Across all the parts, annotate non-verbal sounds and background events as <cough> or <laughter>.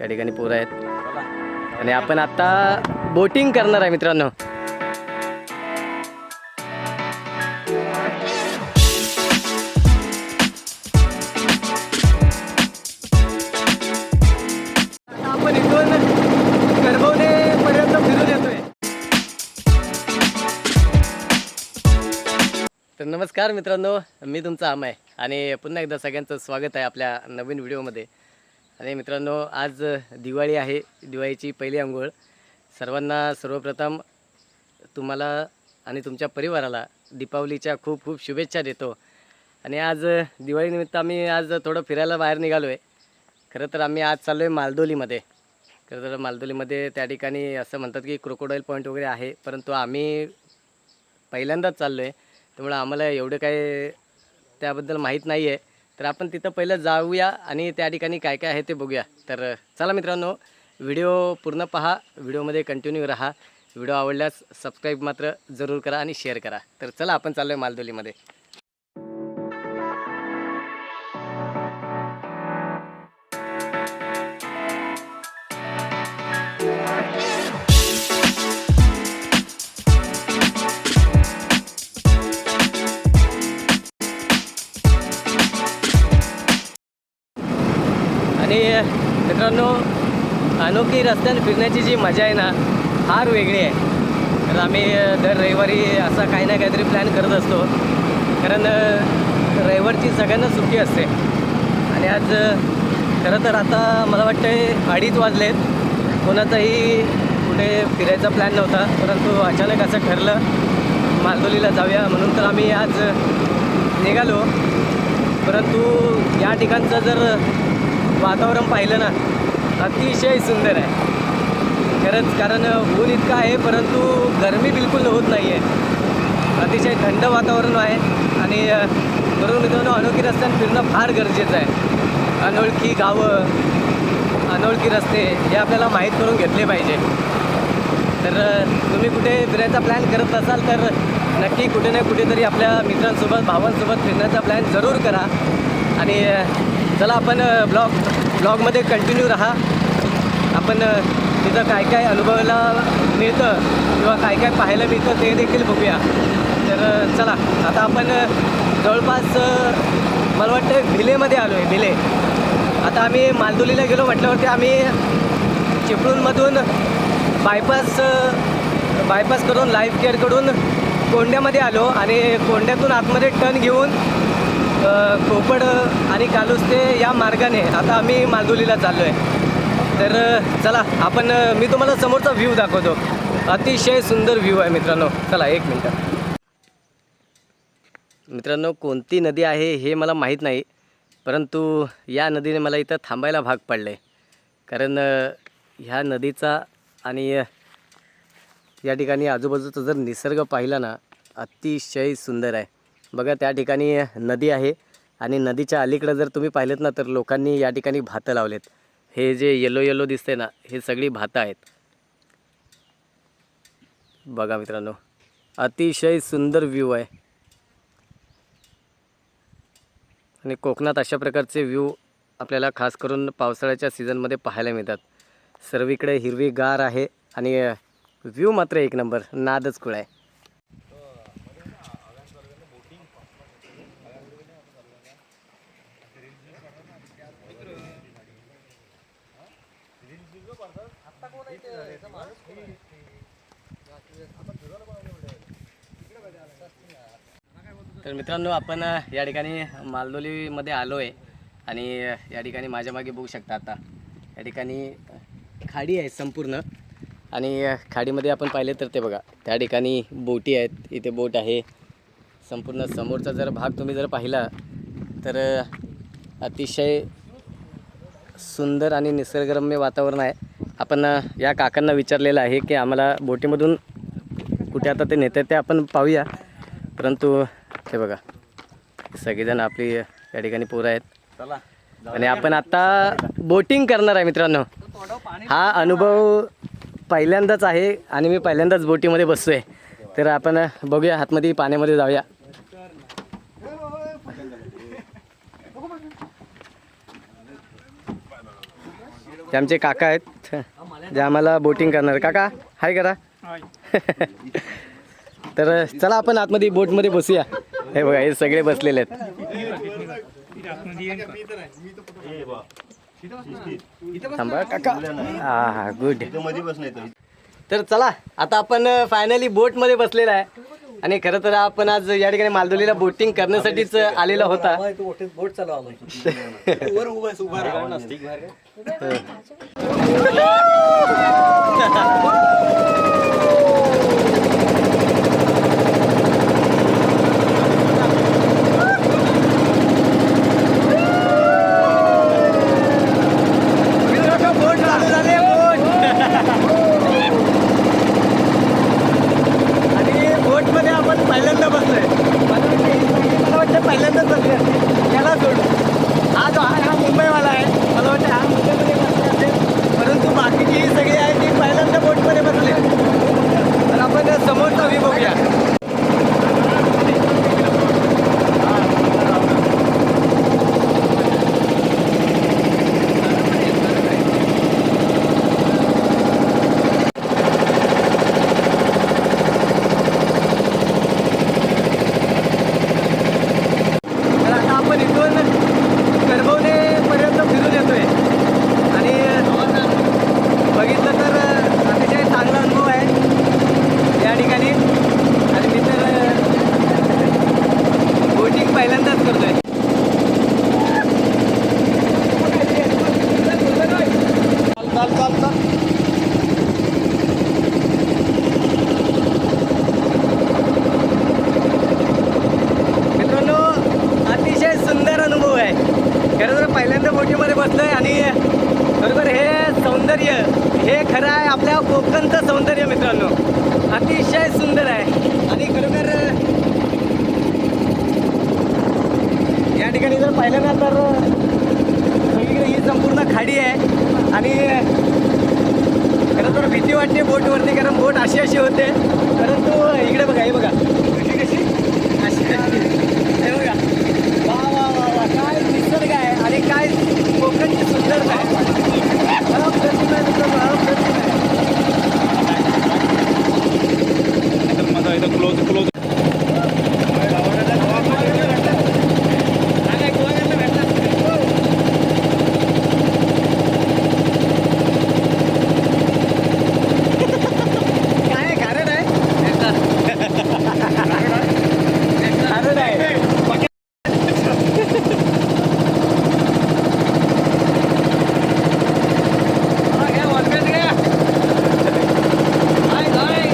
या ठिकाणी पोरं आहेत. आणि आपण आता बोटिंग करणार आहे मित्रांनो. तर नमस्कार मित्रांनो मी तुमचा आम आहे. आणि पुन्हा एकदा सगळ्यांचं स्वागत आहे आपल्या नवीन व्हिडिओमध्ये. आणि मित्रांनो आज दिवाळी आहे. दिवाळीची पहिली आंघोळ. सर्वांना सर्वप्रथम तुम्हाला आणि तुमच्या परिवाराला दीपावलीच्या खूप खूप शुभेच्छा देतो. आणि आज दिवाळीनिमित्त आम्ही आज थोडं फिरायला बाहेर निघालो आहे खरं तर आम्ही आज चाललो आहे मालदोलीमध्ये. खरं तर मालदोलीमध्ये त्या ठिकाणी असं म्हणतात की क्रोकोडाईल पॉईंट वगैरे आहे परंतु आम्ही पहिल्यांदाच चाललो आहे त्यामुळे आम्हाला एवढं काही त्याबद्दल माहीत नाही आहे तर आपण तिथं पहिलं जाऊया आणि त्या ठिकाणी काय काय आहे ते बघूया. तर चला मित्रांनो व्हिडिओ पूर्ण पहा व्हिडिओमध्ये कंटिन्यू राहा. व्हिडिओ आवडल्यास सबस्क्राईब मात्र जरूर करा आणि शेअर करा. तर चला आपण चाललो आहे मालदोलीमध्ये. अनोखी रस्त्याने फिरण्याची जी मजा आहे ना फार वेगळी आहे. तर आम्ही दर रविवारी असा काही ना काहीतरी प्लॅन करत असतो. कारण रविवारची सगळ्यांना सुट्टी असते. आणि आज खरं तर आता मला वाटतं अडीच वाजलेत. कोणाचाही कुठे फिरायचा प्लॅन नव्हता. परंतु अचानक असं ठरलं मालदोलीला जाऊया म्हणून तर आम्ही आज निघालो. परंतु या ठिकाणचं जर वातावरण पाहिलं ना अतिशय सुंदर आहे. खरंच कारण ऊन इतकं आहे परंतु गरमी बिलकुल होत नाही आहे अतिशय थंड वातावरण आहे आणि बरोबर मित्रांनो अनोखी रस्त्याने फिरणं फार गरजेचं आहे. अनोळखी गावं अनोळखी रस्ते हे आपल्याला माहीत करून घेतले पाहिजे. तर तुम्ही कुठे फिरायचा प्लॅन करत असाल तर नक्की कुठे ना कुठेतरी आपल्या मित्रांसोबत भावांसोबत फिरण्याचा प्लॅन जरूर करा. आणि चला आपण ब्लॉग ब्लॉगमध्ये कंटिन्यू राहा. आपण तिथं काय काय अनुभवायला मिळतं किंवा काय काय पाहायला मिळतं ते देखील बघूया. तर चला आता आपण जवळपास मला वाटतं भिलेमध्ये आलो आहे भिले. आता आम्ही मालदोलीला गेलो म्हटल्यावरती आम्ही चिपळूणमधून बायपास बायपास करून लाईफ केअरकडून कोंड्यामध्ये आलो आणि कोंड्यातून आतमध्ये टर्न घेऊन कोपड आणि कालुस्ते या मार्गाने आता आम्ही मालदोलीला चाललो आहे तर चला आपण मी तुम्हाला समोरचा व्ह्यू दाखवतो. अतिशय सुंदर व्ह्यू आहे मित्रांनो. चला एक मिनटं. मित्रांनो कोणती नदी आहे हे मला माहीत नाही परंतु या नदीने मला इथं थांबायला भाग पडले कारण ह्या नदीचा आणि या ठिकाणी आजूबाजूचा जर निसर्ग पाहिला ना अतिशय सुंदर आहे. बघा त्या ठिकाणी नदी आहे आणि नदीच्या अलीकडं जर तुम्ही पाहिलेत ना तर लोकांनी या ठिकाणी भातं लावलेत. हे जे येलो येलो दिसते ना हे सगळी भातं आहेत. बघा मित्रांनो अतिशय सुंदर व्ह्यू आहे. आणि कोकणात अशा प्रकारचे व्ह्यू आपल्याला खास करून पावसाळ्याच्या सीझनमध्ये पाहायला मिळतात. सर्वीकडे हिरवीगार आहे आणि व्ह्यू मात्र एक नंबर नादच कुळ आहे. तर मित्रांनो आपण या ठिकाणी मालदोलीमध्ये आलो आहे आणि या ठिकाणी माझ्या मागे बघू शकता आता. या ठिकाणी खाडी आहे संपूर्ण. आणि खाडीमध्ये आपण पाहिले तर ते बघा त्या ठिकाणी बोटी आहेत. इथे बोट आहे. संपूर्ण समोरचा जर भाग तुम्ही जर पाहिला तर अतिशय सुंदर आणि निसर्गरम्य वातावरण आहे. आपण या काकांना विचारलेलं आहे की आम्हाला बोटीमधून कुठे आता ते नेतात ते आपण पाहूया. परंतु हे बघा. सगळेजण आपली या ठिकाणी पोरं आहेत. आणि आपण आता बोटिंग करणार आहे मित्रांनो. हा अनुभव पहिल्यांदाच आहे आणि मी पहिल्यांदाच बोटीमध्ये बसतोय. तर आपण बघूया आतमध्ये पाण्यामध्ये जाऊया. ते आमचे काका आहेत जे आम्हाला बोटिंग करणार. काका हाय करा. <laughs> तर चला आपण आतमध्ये बोटमध्ये बसूया. हे बघा हे सगळे बसलेले आहेत. थांबा काका. हा हा गुड तर चला आता आपण फायनली बोटमध्ये बसलेला आहे. आणि खरं तर आपण आज या ठिकाणी मालदोलीला बोटिंग करण्यासाठीच आलेला होता. <laughs> <laughs> <laughs> बोट चालवा वर उभा उभा राहा बोट चालू झाले बोट आणि बोटमध्ये आपण पहिल्यांदा बसलोय मला वाटतं ही सगळी मला वाटतं पहिल्यांदाच बसले असतील. याला सोडून हा जो आहे हा मुंबईवाला आहे मला वाटतं हा मुंबईमध्ये बसले असेल परंतु बाकीची ही सगळी आहे ती पहिल्यांदा बोटमध्ये बसले तर आपण समोरचा व्ह्यू बघूया तर आता आपण इथून करबवणेपर्यंत फिरून येतोय आणि बघितलं तर अतिशय चांगला अनुभव आहे या ठिकाणी आणि मी तर बोटिंग पहिल्यांदाच करतोय चाल चाल चाल मित्रांनो अतिशय सुंदर अनुभव आहे खरं तर पहिल्यांदा बोटीमध्ये बसलोय आणि बरोबर हे सौंदर्य. हे खरं आहे आपल्या कोकणचं सौंदर्य मित्रांनो. अतिशय सुंदर आहे. आणि खरोखर या ठिकाणी जर पाहिलं ना तर सगळीकडे ही संपूर्ण खाडी आहे. आणि खरं तर भीती वाटते बोटवरती कारण बोट अशी अशी होते. परंतु इकडे बघा हे बघा. कशी कशी? अशी. हे बघा. वा वा वा वा. काय निसर्ग आहे आणि काय कोकणची सुंदरता आहे. अप्रतिम आहे मित्रांनो, अप्रतिम आहे. माझा इथं क्लोज क्लोज हा काय गोव्याला भेटला? काय आहे, खारट आहे? खारट आहे. हा, घ्या, वरती घ्या. हाय, हाय.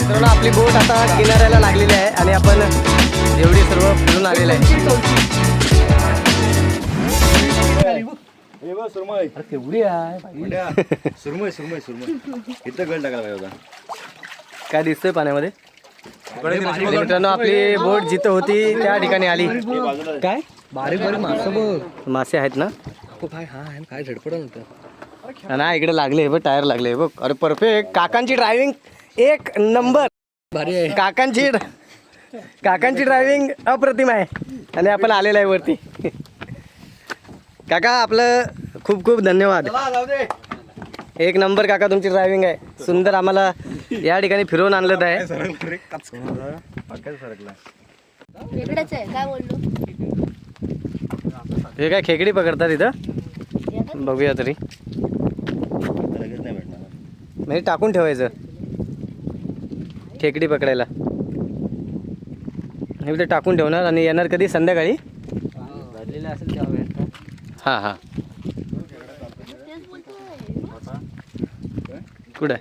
मित्रांनो आपली बोट आता किनाऱ्याला लागलेली आहे आणि आपण एवढी सर्व फिरून आलेलं आहे. सुरमय आहे सुरमय सुरमय सुरमय इथं गळ टाकायला पाहिजे होता. काय दिसतंय पाण्यामध्ये? मित्रांनो आपली बोट जिथं होती त्या ठिकाणी आली. काय? बारीक बारीक बघ. मासे आहेत ना? काय हा आहे, काय झडपडत होतं. ना इकडे लागले हे बघ टायर लागले हे बघ. अरे परफेक्ट. काकांची ड्रायव्हिंग एक नंबर. भारी आहे. काकांची काकांची ड्रायव्हिंग अप्रतिम आहे. आणि आपण आलेलं आहे वरती. काका आपलं खूप खूप धन्यवाद. एक नंबर काका तुमची ड्रायव्हिंग आहे. सुंदर आम्हाला या ठिकाणी फिरवून आणलं आहे. वेगळंच आहे काय बोललो? हे काय खेकडी पकडतात इथं? बघूया तरी. लगेच नाही भेटणार. म्हणजे टाकून ठेवायचं. खेकडी पकडायला. हे इथे टाकून ठेवणार आणि येणार कधी? संध्याकाळी? असेल हां हां. कुठं?